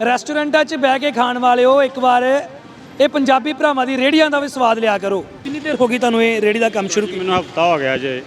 ਰੈਸਟੋਰੈਂਟਾਂ 'ਚ ਬਹਿ ਕੇ ਖਾਣ ਵਾਲਿਓ ਇੱਕ ਵਾਰ ਇਹ ਪੰਜਾਬੀ ਭਰਾਵਾਂ ਦੀ ਰੇੜੀਆਂ ਦਾ ਵੀ ਸਵਾਦ ਲਿਆ ਕਰੋ। ਕਿੰਨੀ ਦੇਰ ਹੋ ਗਈ ਤੁਹਾਨੂੰ ਇਹ ਰੇੜੀ ਦਾ ਕੰਮ ਸ਼ੁਰੂ ਕੀਤਾ ਮੈਨੂੰ ਹਫਤਾ ਹੋ ਗਿਆ ਜੇ।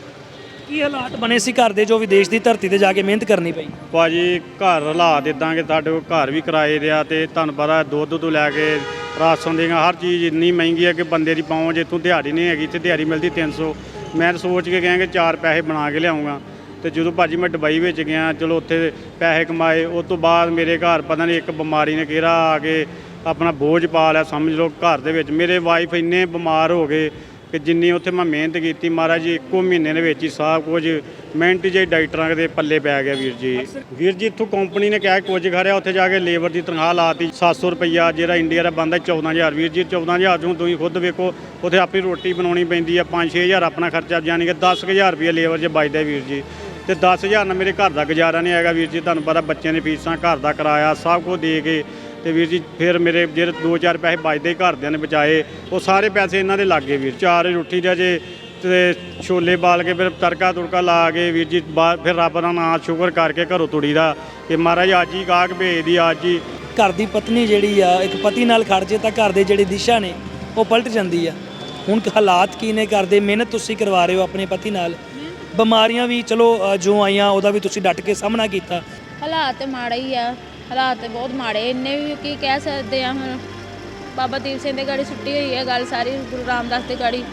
ਕੀ ਹਾਲਾਤ ਬਣੇ ਸੀ ਘਰ ਦੇ ਜੋ ਵਿਦੇਸ਼ ਦੀ ਧਰਤੀ ਤੇ ਜਾ ਕੇ ਮਿਹਨਤ ਕਰਨੀ ਪਈ? ਭਾਜੀ ਘਰ ਹਾਲਾਤ ਇਦਾਂ ਕਿ ਸਾਡੇ ਕੋਲ ਘਰ ਵੀ ਕਿਰਾਏ ਦੇ ਆ ਤੇ ਤੁਹਾਨੂੰ ਪਤਾ ਦੁੱਧ ਤੋਂ ਲੈ ਕੇ ਰਾਸ਼ਨ ਦੀਆਂ ਹਰ ਚੀਜ਼ ਇੰਨੀ ਮਹਿੰਗੀ ਹੈ ਕਿ ਬੰਦੇ ਦੀ ਪਹੁੰਚ ਇੱਥੋਂ ਦਿਹਾੜੀ ਨਹੀਂ ਹੈਗੀ ਤੇ ਦਿਹਾੜੀ ਮਿਲਦੀ 300 ਮੈਂ ਤਾਂ ਸੋਚ ਕੇ ਗਿਆ ਕਿ ਚਾਰ ਪੈਸੇ ਬਣਾ ਕੇ ਲਿਆਉਂਗਾ। ਤੇ ਜਦੋਂ ਭਾਜੀ ਮੈਂ ਦੁਬਈ ਵਿੱਚ ਗਿਆ, ਚਲੋ ਉੱਥੇ ਪੈਸੇ ਕਮਾਏ ਉਸ ਤੋਂ ਬਾਅਦ ਮੇਰੇ ਘਰ ਪਤਾ ਨਹੀਂ ਇੱਕ ਬਿਮਾਰੀ ਨੇ ਕਿਹੜਾ ਆ ਕੇ ਆਪਣਾ ਬੋਝ ਪਾ ਲਿਆ, ਸਮਝ ਲਓ ਘਰ ਦੇ ਵਿੱਚ। ਮੇਰੇ ਵਾਈਫ ਇੰਨੇ ਬਿਮਾਰ ਹੋ ਗਏ ਕਿ ਜਿੰਨੀ ਉੱਥੇ ਮੈਂ ਮਿਹਨਤ ਕੀਤੀ, ਮਹਾਰਾਜ ਜੀ, ਇੱਕੋ ਮਹੀਨੇ ਦੇ ਵਿੱਚ ਹੀ ਸਭ ਕੁਝ ਮਿੰਟ ਜੇ ਡਾਕਟਰਾਂ ਦੇ ਪੱਲੇ ਪੈ ਗਿਆ ਵੀਰ ਜੀ। ਵੀਰ ਜੀ, ਇੱਥੋਂ ਕੰਪਨੀ ਨੇ ਕਿਹਾ ਕੁਝ ਖਰਿਆ ਉੱਥੇ ਜਾ ਕੇ ਲੇਬਰ ਦੀ ਤਨਖਾਹ ਲਾਤੀ 700 ਰੁਪਈਆ ਜਿਹੜਾ ਇੰਡੀਆ ਦਾ ਬੰਦਾ 14000 ਵੀਰ ਜੀ 14000 ਤੋਂ ਤੁਸੀਂ ਖੁਦ ਵੇਖੋ, ਉੱਥੇ ਆਪਣੀ ਰੋਟੀ ਬਣਾਉਣੀ ਪੈਂਦੀ ਆ 5-6000 ਆਪਣਾ ਖਰਚਾ ਜਾਣੀ ਕਿ 10000 ਰੁਪਈਆ ਲੇਬਰ 'ਚ ਬਚਦਾ ਵੀਰ ਜੀ। ਤੇ 10000 ਨਾਲ ਮੇਰੇ ਘਰ ਦਾ ਗੁਜ਼ਾਰਾ ਨਹੀਂ ਹੈਗਾ ਵੀਰ ਜੀ, ਤੁਹਾਨੂੰ ਪਤਾ ਬੱਚਿਆਂ ਦੀ ਫੀਸਾਂ ਘਰ ਦਾ ਕਿਰਾਇਆ ਸਭ ਕੁਝ ਦੇ ਕੇ ਤੇ ਵੀਰ ਜੀ, ਫਿਰ ਮੇਰੇ ਜਿਹੜੇ 2-4 ਪੈਸੇ ਬਚਦੇ ਘਰਦਿਆਂ ਨੇ ਬਚਾਏ, ਉਹ ਸਾਰੇ ਪੈਸੇ ਇਹਨਾਂ ਦੇ ਲੱਗੇ ਵੀਰ, ਚਾਰ ਰੋਟੀ ਦਾ ਜੇ ਤੇ ਛੋਲੇ ਬਾਲ ਕੇ ਫਿਰ ਤੜਕਾ ਤੁੜਕਾ ਲਾ ਕੇ ਵੀਰ ਜੀ, ਬਾਅਦ ਫਿਰ ਰੱਬ ਦਾ ਨਾਮ ਸ਼ੁਕਰ ਕਰਕੇ ਘਰੋਂ ਤੁੜੀ ਦਾ ਕਿ ਮਹਾਰਾਜ ਅੱਜ ਹੀ ਗਾਹਕ ਭੇਜਦੀ, ਅੱਜ ਹੀ ਘਰ ਦੀ ਪਤਨੀ ਜਿਹੜੀ ਆ, ਇੱਕ ਪਤੀ ਨਾਲ ਖੜ ਜੇ ਤਾਂ ਘਰ ਦੇ ਜਿਹੜੇ ਦਿਸ਼ਾ ਨੇ, ਉਹ ਪਲਟ ਜਾਂਦੀ ਆ। ਹੁਣ ਹਾਲਾਤ ਕੀ ਨੇ ਕਰਦੇ ਮਿਹਨਤ ਤੁਸੀਂ ਕਰਵਾ ਰਹੇ ਹੋ ਆਪਣੇ ਪਤੀ ਨਾਲ। ਬਿਮਾਰੀਆਂ ਵੀ ਚਲੋ ਅ, ਜੋ ਆਈਆਂ ਉਹਦਾ ਵੀ ਤੁਸੀਂ ਡਟ ਕੇ ਸਾਹਮਣਾ ਕੀਤਾ। ਹਾਲਾਤ ਤੇ ਮਾੜੇ ਹੀ ਆ। ਹਾਲਾਤ ਤੇ ਬਹੁਤ ਮਾੜੇ। ਇੰਨੇ ਵੀ ਕੀ ਕਹਿ ਸਕਦੇ ਆ ਹੁਣ। ਬਾਬਾ ਦੀਪ ਸਿੰਘ ਦੇ ਗਾੜੀ ਸੁੱਟੀ ਹੋਈ ਹੈ ਗੱਲ ਸਾਰੀ ਗੁਰੂ ਰਾਮਦਾਸ ਦੇ ਗਾੜੀ।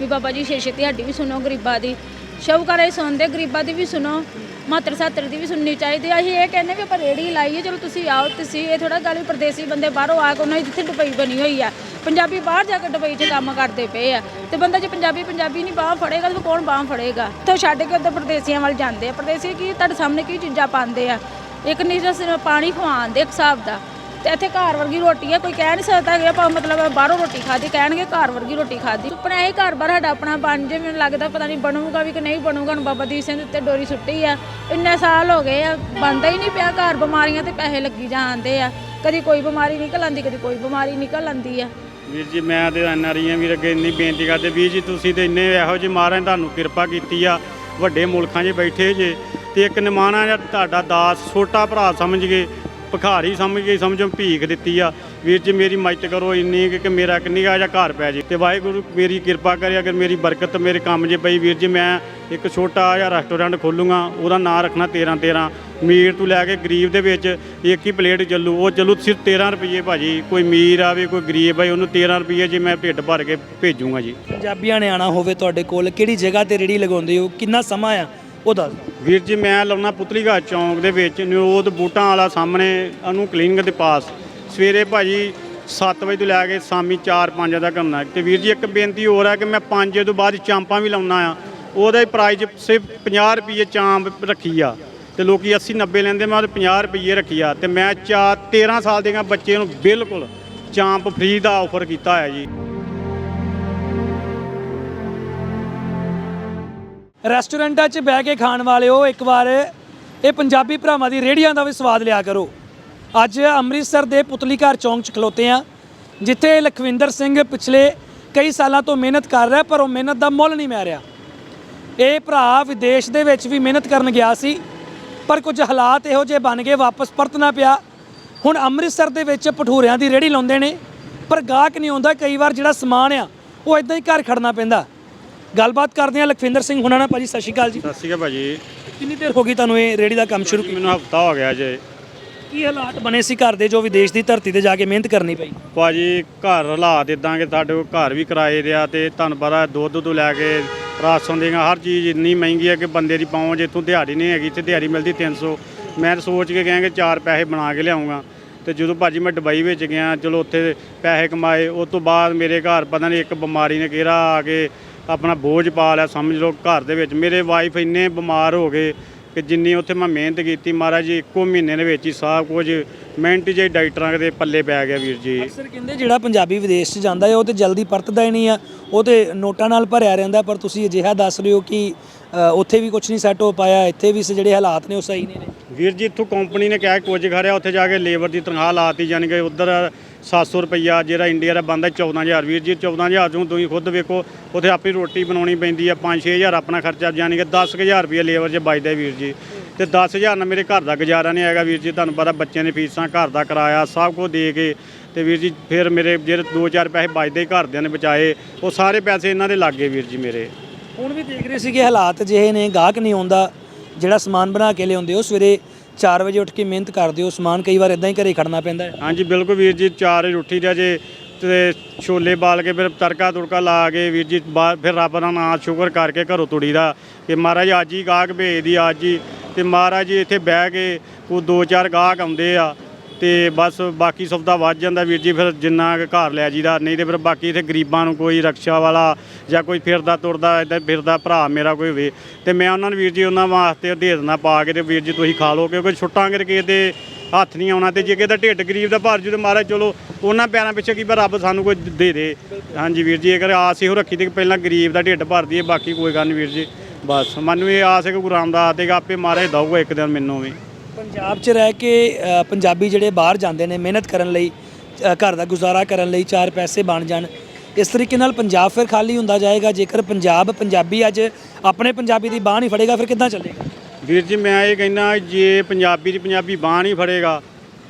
ਵੀ ਬਾਬਾ ਜੀ ਛੇ ਛੇਤੀ ਸਾਡੀ ਵੀ ਸੁਣੋ ਗਰੀਬਾਂ ਦੀ। ਸ਼ੌਕਰਾਂ ਸੁਣਦੇ ਗਰੀਬਾਂ ਦੀ ਵੀ ਸੁਣੋ। ਮਾਤਰ ਸਾਤਰ ਦੀ ਵੀ ਸੁਣਨੀ ਚਾਹੀਦੀ ਆ। ਅਸੀਂ ਇਹ ਕਹਿੰਦੇ ਵੀ ਆਪਾਂ ਰੇੜੀ ਲਾਈਏ, ਚਲੋ ਤੁਸੀਂ ਆਓ, ਤੁਸੀਂ ਇਹ ਥੋੜਾ ਗੱਲ ਵੀ ਪਰਦੇਸੀ ਬੰਦੇ ਬਾਹਰੋਂ ਆ ਕੇ ਉਹਨਾਂ ਦੀ ਜਿੱਥੇ ਦੁਬਈ ਬਣੀ ਹੋਈ ਆ। ਪੰਜਾਬੀ ਬਾਹਰ ਜਾ ਕੇ ਦੁਬਈ 'ਚ ਕੰਮ ਕਰਦੇ ਪਏ ਆ। ਤੇ ਬੰਦਾ ਜੇ ਪੰਜਾਬੀ ਪੰਜਾਬੀ ਨਹੀਂ ਬਾਹ ਫੜੇਗਾ, ਤਾਂ ਕੌਣ ਬਾਹ ਫੜੇਗਾ? ਤੋਂ ਛੱਡ ਕੇ ਉੱਧਰ ਪਰਦੇਸੀਆਂ ਵੱਲ ਜਾਂਦੇ ਆ। ਪਰਦੇਸੀ ਕੀ, ਤੁਹਾਡੇ ਸਾਹਮਣੇ ਕੀ ਚੀਜ਼ਾਂ ਪਾਉਂਦੇ ਆ? ਇੱਕ ਨਹੀਂ ਤਾਂ ਸਿਰਫ ਪਾਣੀ ਖਵਾਉਂਦੇ ਇੱਕ ਹਿਸਾਬ ਦਾ। ਇੱਥੇ ਘਰ ਵਰਗੀ ਰੋਟੀ ਆ, ਕੋਈ ਕਹਿ ਨਹੀਂ ਸਕਦਾ ਕਿ ਆਪਾਂ ਮਤਲਬ ਬਾਹਰੋਂ ਰੋਟੀ ਖਾਦੀ ਕਹਿਣਗੇ ਘਰ ਵਰਗੀ ਰੋਟੀ ਖਾਦੀ ਸੁਪਨਾ ਇਹ ਘਰ ਬਾਰ ਸਾਡਾ ਆਪਣਾ ਬਣ ਜੇ, ਮੈਨੂੰ ਲੱਗਦਾ ਪਤਾ ਨਹੀਂ ਬਣੂਗਾ ਵੀ ਕਿ ਨਹੀਂ ਬਣੂਗਾ, ਹੁਣ ਬਾਬਾ ਦੀਪ ਸਿੰਘ ਦੇ ਉੱਤੇ ਡੋਰੀ ਸੁੱਟੀ ਆ। ਇੰਨੇ ਸਾਲ ਹੋ ਗਏ ਆ, ਬਣਦਾ ਹੀ ਨਹੀਂ ਪਿਆ ਘਰ, ਬਿਮਾਰੀਆਂ ਤੇ ਪੈਸੇ ਲੱਗੀ ਜਾਂਦੇ ਆ। ਕਦੀ ਕੋਈ ਬਿਮਾਰੀ ਨਿਕਲ ਆਂਦੀ ਕਦੀ ਕੋਈ ਬਿਮਾਰੀ ਨਿਕਲ ਆਂਦੀ ਆ। ਵੀਰ ਜੀ, ਮੈਂ ਤੇ ਐਨ ਐਨਆਰਆਈਆਂ ਵੀਰ ਅੱਗੇ ਇੰਨੀ ਬੇਨਤੀ ਕਰਦੇ, ਵੀਰ ਜੀ, ਤੁਸੀਂ ਤੇ ਇੰਨੇ ਇਹੋ ਜਿਹੇ ਮਹਾਰਾਜ ਤੁਹਾਨੂੰ ਕਿਰਪਾ ਕੀਤੀ ਆ, ਵੱਡੇ ਮੁਲਕਾਂ 'ਚ ਬੈਠੇ ਜੇ, ਤੇ ਇੱਕ ਨਿਮਾਣਾ ਜਾਂ ਤੁਹਾਡਾ ਦਾਸ, ਛੋਟਾ ਭਰਾ ਸਮਝ ਗਏ ਭਿਖਾਰੀ ਸਮਝ ਕੇ ਸਮਝੋ ਭੀਖ ਦਿੱਤੀ ਆ। ਵੀਰ ਜੀ, ਮੇਰੀ ਮਦਦ ਕਰੋ ਇੰਨੀ ਕਿ- ਕਿ ਮੇਰਾ ਕਿੰਨੀ ਜਿਹਾ ਘਰ ਪੈ ਜੇ। ਤੇ ਵਾਹਿਗੁਰੂ, ਮੇਰੀ ਕਿਰਪਾ ਕਰੇ, ਅਗਰ ਮੇਰੀ ਬਰਕਤ, ਮੇਰੇ ਕੰਮ ਜੇ ਪਈ, ਵੀਰ ਜੀ, ਮੈਂ ਇੱਕ ਛੋਟਾ ਜਿਹਾ ਰੈਸਟੋਰੈਂਟ ਖੋਲੂੰਗਾ, ਉਹਦਾ ਨਾਂ ਰੱਖਣਾ 13 13 ਮੀਰ ਤੋਂ ਲੈ ਕੇ ਗਰੀਬ ਦੇ ਵਿੱਚ ਇੱਕ ਹੀ ਪਲੇਟ ਚੱਲੂ, ਉਹ ਚੱਲੂ ਸਿਰਫ 13 ਰੁਪਏ ਭਾਜੀ। ਕੋਈ ਮੀਰ ਆਵੇ, ਕੋਈ ਗਰੀਬ ਆਵੇ, ਉਹਨੂੰ 13 ਰੁਪਏ ਜੇ ਮੈਂ ਢਿੱਡ ਭਰ ਕੇ ਭੇਜੂੰਗਾ ਜੀ। ਪੰਜਾਬੀਆਂ ਨੇ ਆਣਾ ਹੋਵੇ ਤੁਹਾਡੇ ਕੋਲ, ਕਿਹੜੀ ਜਗ੍ਹਾ ਤੇ ਰੇੜੀ ਲਗਾਉਂਦੇ ਹੋ, ਕਿੰਨਾ ਸਮਾਂ ਆ? ਉਹ ਦੱਸ ਵੀਰ ਜੀ, ਮੈਂ ਲਾਉਣਾ ਪੁਤਲੀਘਾਟ ਚੌਂਕ ਦੇ ਵਿੱਚ, ਨਿਰੋਧ ਬੂਟਾਂ ਵਾਲਾ ਸਾਹਮਣੇ, ਉਹਨੂੰ ਕਲੀਨਿਕ ਦੇ ਪਾਸ। ਸਵੇਰੇ ਭਾਜੀ 7 ਵਜੇ ਤੋਂ ਲੈ ਕੇ ਸ਼ਾਮੀ 4-5 ਤੱਕ ਕਰਨਾ ਤੇ ਵੀਰ ਜੀ, ਇੱਕ ਬੇਨਤੀ ਹੋਰ ਹੈ ਕਿ ਮੈਂ 5 ਵਜੇ ਤੋਂ ਬਾਅਦ ਚਾਂਪਾਂ ਵੀ ਲਾਉਣਾ ਆ। ਉਹਦਾ ਹੀ ਪ੍ਰਾਈਸ ਸਿਰਫ 50 ਰੁਪਏ ਚਾਂਪ ਰੱਖੀ ਆ। ਤੇ ਲੋਕੀ 80 90 ਲੈਂਦੇ, ਮੈਂ ਉਹਦੇ 50 ਰੁਪਏ ਰੱਖੀ ਆ। ਤੇ ਮੈਂ ਚਾ 13 ਸਾਲ ਦੇ ਬੱਚੇ ਨੂੰ ਬਿਲਕੁਲ ਚਾਂਪ ਫ੍ਰੀ ਦਾ ਆਫਰ ਕੀਤਾ ਹੋਇਆ ਜੀ। ਰੈਸਟੋਰੈਂਟਾਂ 'ਚ ਬਹਿ ਕੇ ਖਾਣ ਵਾਲਿਓ, ਇੱਕ ਵਾਰ ਇਹ ਪੰਜਾਬੀ ਭਰਾਵਾਂ ਦੀ ਰੇੜੀਆਂ ਦਾ ਵੀ ਸਵਾਦ ਲਿਆ ਕਰੋ। ਅੱਜ ਅੰਮ੍ਰਿਤਸਰ ਦੇ ਪੁਤਲੀ ਘਰ ਚੌਂਕ 'ਚ ਖਲੋਤੇ ਆ ਜਿੱਥੇ ਲਖਵਿੰਦਰ ਸਿੰਘ ਪਿਛਲੇ ਕਈ ਸਾਲਾਂ ਤੋਂ ਮਿਹਨਤ ਕਰ ਰਿਹਾ, ਪਰ ਉਹ ਮਿਹਨਤ ਦਾ ਮੁੱਲ ਨਹੀਂ ਮਿਲ ਰਿਹਾ। ਇਹ ਭਰਾ ਵਿਦੇਸ਼ ਦੇ ਵਿੱਚ ਵੀ ਮਿਹਨਤ ਕਰਨ ਗਿਆ ਸੀ, ਪਰ ਕੁਝ ਹਾਲਾਤ ਇਹੋ ਜਿਹੇ ਬਣ ਗਏ, ਵਾਪਸ ਪਰਤਣਾ ਪਿਆ। ਹੁਣ ਅੰਮ੍ਰਿਤਸਰ ਦੇ ਵਿੱਚ ਭਟੂਰਿਆਂ ਦੀ ਰੇੜੀ ਲਾਉਂਦੇ ਨੇ, ਪਰ ਗਾਹਕ ਨਹੀਂ ਆਉਂਦਾ, ਕਈ ਵਾਰ ਜਿਹੜਾ ਸਮਾਨ ਆ, ਉਹ ਇਦਾਂ ਹੀ ਘਰ ਖੜਨਾ ਪੈਂਦਾ। ਗੱਲਬਾਤ ਕਰਦੇ ਆ ਲਖਵਿੰਦਰ ਸਿੰਘ ਹੁਣਾਂ ਨਾਲ ਭਾਜੀ ਸਤਿ ਸ਼੍ਰੀ ਅਕਾਲ ਜੀ। ਸਤਿ ਸ਼੍ਰੀ ਅਕਾਲ ਭਾਜੀ। ਕਿੰਨੀ ਦੇਰ ਹੋ ਗਈ ਤੁਹਾਨੂੰ ਇਹ ਰੇੜੀ ਦਾ ਕੰਮ ਸ਼ੁਰੂ ਕੀਤਾ? ਮੈਨੂੰ ਹਫਤਾ ਹੋ ਗਿਆ ਜੇ। ਕੀ ਹਾਲਾਤ ਬਣੇ ਸੀ ਘਰ ਦੇ ਜੋ ਵਿਦੇਸ਼ ਦੀ ਧਰਤੀ ਤੇ ਜਾ ਕੇ ਮਿਹਨਤ ਕਰਨੀ ਪਈ? ਭਾਜੀ ਘਰ ਹਾਲਾਤ ਇਦਾਂ ਕਿ ਸਾਡੇ ਕੋਲ ਘਰ ਵੀ ਕਿਰਾਏ ਦੇ ਆ ਤੇ ਤੁਹਾਨੂੰ ਪਤਾ ਦੁੱਧ ਤੋਂ ਲੈ ਕੇ ਰਾਸ਼ਨ ਦੀਆਂ ਹਰ ਚੀਜ਼ ਇੰਨੀ ਮਹਿੰਗੀ ਹੈ ਕਿ ਬੰਦੇ ਦੀ ਪਹੁੰਚ ਇੱਥੋਂ ਦਿਹਾੜੀ ਨਹੀਂ ਹੈਗੀ ਤੇ ਦਿਹਾੜੀ ਮਿਲਦੀ 300 ਮੈਂ ਸੋਚ ਕੇ ਗਿਆ ਕਿ ਚਾਰ ਪੈਸੇ ਬਣਾ ਕੇ ਲਿਆਉਂਗਾ। ਤੇ ਜਦੋਂ ਭਾਜੀ ਮੈਂ ਦੁਬਈ ਵਿੱਚ ਗਿਆ ਚਲੋ ਉੱਥੇ ਪੈਸੇ ਕਮਾਏ ਉਸ ਤੋਂ ਬਾਅਦ ਮੇਰੇ ਘਰ ਪਤਾ ਨਹੀਂ ਇੱਕ ਬਿਮਾਰੀ ਨੇ ਕਿਹੜਾ ਆ ਕੇ ਆਪਣਾ ਬੋਝ ਪਾ ਲਿਆ, ਸਮਝ ਲਓ ਘਰ ਦੇ ਵਿੱਚ। ਮੇਰੇ ਵਾਈਫ ਇੰਨੇ ਬਿਮਾਰ ਹੋ ਗਏ ਕਿ ਜਿੰਨੀ ਉੱਥੇ ਮੈਂ ਮਿਹਨਤ ਕੀਤੀ, ਮਹਾਰਾਜ ਜੀ, ਇੱਕੋ ਮਹੀਨੇ ਦੇ ਵਿੱਚ ਹੀ ਸਭ ਕੁਝ ਮਿੰਟ ਜੇ ਡਾਕਟਰਾਂ ਦੇ ਪੱਲੇ ਪੈ ਗਿਆ ਵੀਰ ਜੀ। ਅਕਸਰ ਕਹਿੰਦੇ ਜਿਹੜਾ ਪੰਜਾਬੀ ਵਿਦੇਸ਼ 'ਚ ਜਾਂਦਾ ਹੈ, ਉਹ ਤੇ ਜਲਦੀ ਪਰਤਦਾ ਹੀ ਨਹੀਂ ਆ, ਉਹ ਤੇ ਨੋਟਾਂ ਨਾਲ ਭਰਿਆ ਰਹਿੰਦਾ, ਪਰ ਤੁਸੀਂ ਅਜਿਹਾ ਦੱਸ ਰਹੇ ਹੋ ਕਿ ਉੱਥੇ ਵੀ ਕੁਝ ਨਹੀਂ ਸੈੱਟ ਹੋ ਪਾਇਆ, ਇੱਥੇ ਵੀ ਜਿਹੜੇ ਹਾਲਾਤ ਨੇ ਉਹ ਸਹੀ ਨਹੀਂ ਨੇ। ਵੀਰ ਜੀ, ਇੱਥੋਂ ਕੰਪਨੀ ਨੇ ਕਿਹਾ ਕੁਝ ਖਰਿਆ ਉੱਥੇ ਜਾ ਕੇ ਲੇਬਰ ਦੀ ਤਨਖਾਹ ਲਾਤੀ, ਜਾਣੀ ਕਿ ਉਧਰ 700 ਰੁਪਈਆ, ਜਿਹੜਾ ਇੰਡੀਆ ਦਾ ਬੰਦਾ 14000 ਵੀਰ ਜੀ 14000 ਚੋਂ ਤੁਸੀਂ ਖੁਦ ਵੇਖੋ, ਉੱਥੇ ਆਪਣੀ ਰੋਟੀ ਬਣਾਉਣੀ ਪੈਂਦੀ ਆ 5-6000 ਆਪਣਾ ਖਰਚਾ, ਜਾਣੀ ਕਿ 10000 ਰੁਪਈਆ ਲੇਬਰ 'ਚ ਬਚਦਾ ਵੀਰ ਜੀ। ਤੇ 10000 ਨਾਲ ਮੇਰੇ ਘਰ ਦਾ ਗੁਜ਼ਾਰਾ ਨਹੀਂ ਹੈਗਾ ਵੀਰ ਜੀ, ਤੁਹਾਨੂੰ ਪਤਾ ਬੱਚਿਆਂ ਦੀ ਫੀਸਾਂ ਘਰ ਦਾ ਕਿਰਾਇਆ, ਸਭ ਕੁਝ ਦੇ ਕੇ। ਤੇ ਵੀਰ ਜੀ, ਫਿਰ ਮੇਰੇ ਜਿਹੜੇ 2-4 ਪੈਸੇ ਬਚਦੇ ਘਰਦਿਆਂ ਨੇ ਬਚਾਏ, ਉਹ ਸਾਰੇ ਪੈਸੇ ਇਹਨਾਂ ਦੇ ਲੱਗੇ ਵੀਰ ਜੀ ਮੇਰੇ। ਹੁਣ ਵੀ ਦੇਖ ਰਹੇ ਸੀ ਕਿ ਹਾਲਾਤ ਜਿਹੇ ਨੇ, ਗਾਹਕ ਨਹੀਂ ਆਉਂਦਾ। ਜਿਹੜਾ ਸਮਾਨ ਬਣਾ ਕੇ ਲਿਆਉਂਦੇ ਹੋ ਸਵੇਰੇ 4 ਵਜੇ ਉੱਠ ਕੇ ਮਿਹਨਤ ਕਰਦੇ ਹੋ ਸਮਾਨ ਕਈ ਵਾਰ ਇਦਾਂ ਹੀ ਘਰੇ ਖੜਨਾ ਪੈਂਦਾ ਹੈ। ਹਾਂਜੀ, ਬਿਲਕੁਲ ਵੀਰ ਜੀ 4 ਵਜੇ ਉੱਠੀ ਦਾ ਜੇ, ਤੇ ਛੋਲੇ ਬਾਲ ਕੇ ਫਿਰ ਤੜਕਾ ਤੁੜਕਾ ਲਾ ਕੇ ਵੀਰ ਜੀ ਬਾਅਦ ਫਿਰ ਰੱਬ ਦਾ ਨਾਮ ਸ਼ੁਕਰ ਕਰਕੇ ਘਰੋਂ ਤੁੜੀ ਦਾ ਕਿ ਮਹਾਰਾਜ ਅੱਜ ਹੀ ਗਾਹਕ ਭੇਜਦੀ, ਅੱਜ ਹੀ। ਤੇ ਮਹਾਰਾਜ ਜੀ ਇੱਥੇ ਬਹਿ ਕੇ ਕੋ ਦੋ ਚਾਰ ਗਾਹਕ ਆਉਂਦੇ ਆ ਤੇ ਬਸ ਬਾਕੀ ਸੌਦਾ ਵੱਧ ਜਾਂਦਾ ਵੀਰ ਜੀ, ਫਿਰ ਜਿੰਨਾ ਕੁ ਘਰ ਲੈ ਜੀਦਾ ਨਹੀਂ ਤੇ ਫਿਰ ਬਾਕੀ ਇੱਥੇ ਗਰੀਬਾਂ ਨੂੰ ਕੋਈ ਰਕਸ਼ਾ ਵਾਲਾ ਜਾਂ ਕੋਈ ਫਿਰਦਾ ਤੁਰਦਾ, ਇਦਾਂ ਫਿਰਦਾ ਭਰਾ ਮੇਰਾ ਕੋਈ ਹੋਵੇ, ਤੇ ਮੈਂ ਉਹਨਾਂ ਨੂੰ ਵੀਰ ਜੀ ਉਹਨਾਂ ਵਾਸਤੇ ਦੇ ਦੇਣਾ ਪਾ ਕੇ ਤੇ ਵੀਰ ਜੀ ਤੁਸੀਂ ਖਾ ਲਓ, ਕਿਉਂਕਿ ਛੁੱਟਾਂਗੇ ਤੇ ਕਿਸੇ ਹੱਥ ਨਹੀਂ ਆਉਣਾ ਤੇ ਜੇ ਕਿਸੇ ਢਿੱਡ ਗਰੀਬ ਦਾ ਭਰ ਜੂ ਤੇ ਮਹਾਰਾਜ ਚਲੋ ਉਹਨਾਂ ਪੈਰਾਂ ਪਿੱਛੇ ਕੀ ਪਰ ਰੱਬ ਸਾਨੂੰ ਕੋਈ ਦੇ ਦੇ। ਹਾਂਜੀ ਵੀਰ ਜੀ, ਅਗਰ ਆਸ ਇਹੋ ਰੱਖੀ ਤੇ ਪਹਿਲਾਂ ਗਰੀਬ ਦਾ ਢਿੱਡ ਭਰ ਦਈਏ, ਬਾਕੀ ਕੋਈ ਗੱਲ ਨਹੀਂ ਵੀਰ ਜੀ, ਬਸ। ਮੈਨੂੰ ਇਹ ਆਸ ਹੈ ਕਿ ਗੁਰੂ ਰਾਮਦਾਸ ਦੇਗਾ ਆਪੇ ਮਹਾਰਾਜ ਦਊਗਾ ਇੱਕ ਦਿਨ ਮੈਨੂੰ ਵੀ। ਪੰਜਾਬ 'ਚ ਰਹਿ ਕੇ ਅ, ਪੰਜਾਬੀ ਜਿਹੜੇ ਬਾਹਰ ਜਾਂਦੇ ਨੇ ਮਿਹਨਤ ਕਰਨ ਲਈ ਅ, ਘਰ ਦਾ ਗੁਜ਼ਾਰਾ ਕਰਨ ਲਈ ਚਾਰ ਪੈਸੇ ਬਣ ਜਾਣ ਇਸ ਤਰੀਕੇ ਨਾਲ ਪੰਜਾਬ ਫਿਰ ਖਾਲੀ ਹੁੰਦਾ ਜਾਏਗਾ? ਜੇਕਰ ਪੰਜਾਬ ਪੰਜਾਬੀ ਅੱਜ ਆਪਣੇ ਪੰਜਾਬੀ ਦੀ ਬਾਹ ਨਹੀਂ ਫੜੇਗਾ ਫਿਰ ਕਿੱਦਾਂ ਚੱਲੇਗਾ? ਵੀਰ ਜੀ ਮੈਂ ਇਹ ਕਹਿੰਦਾ ਜੇ ਪੰਜਾਬੀ ਦੀ ਪੰਜਾਬੀ ਬਾਂਹ ਨਹੀਂ ਫੜੇਗਾ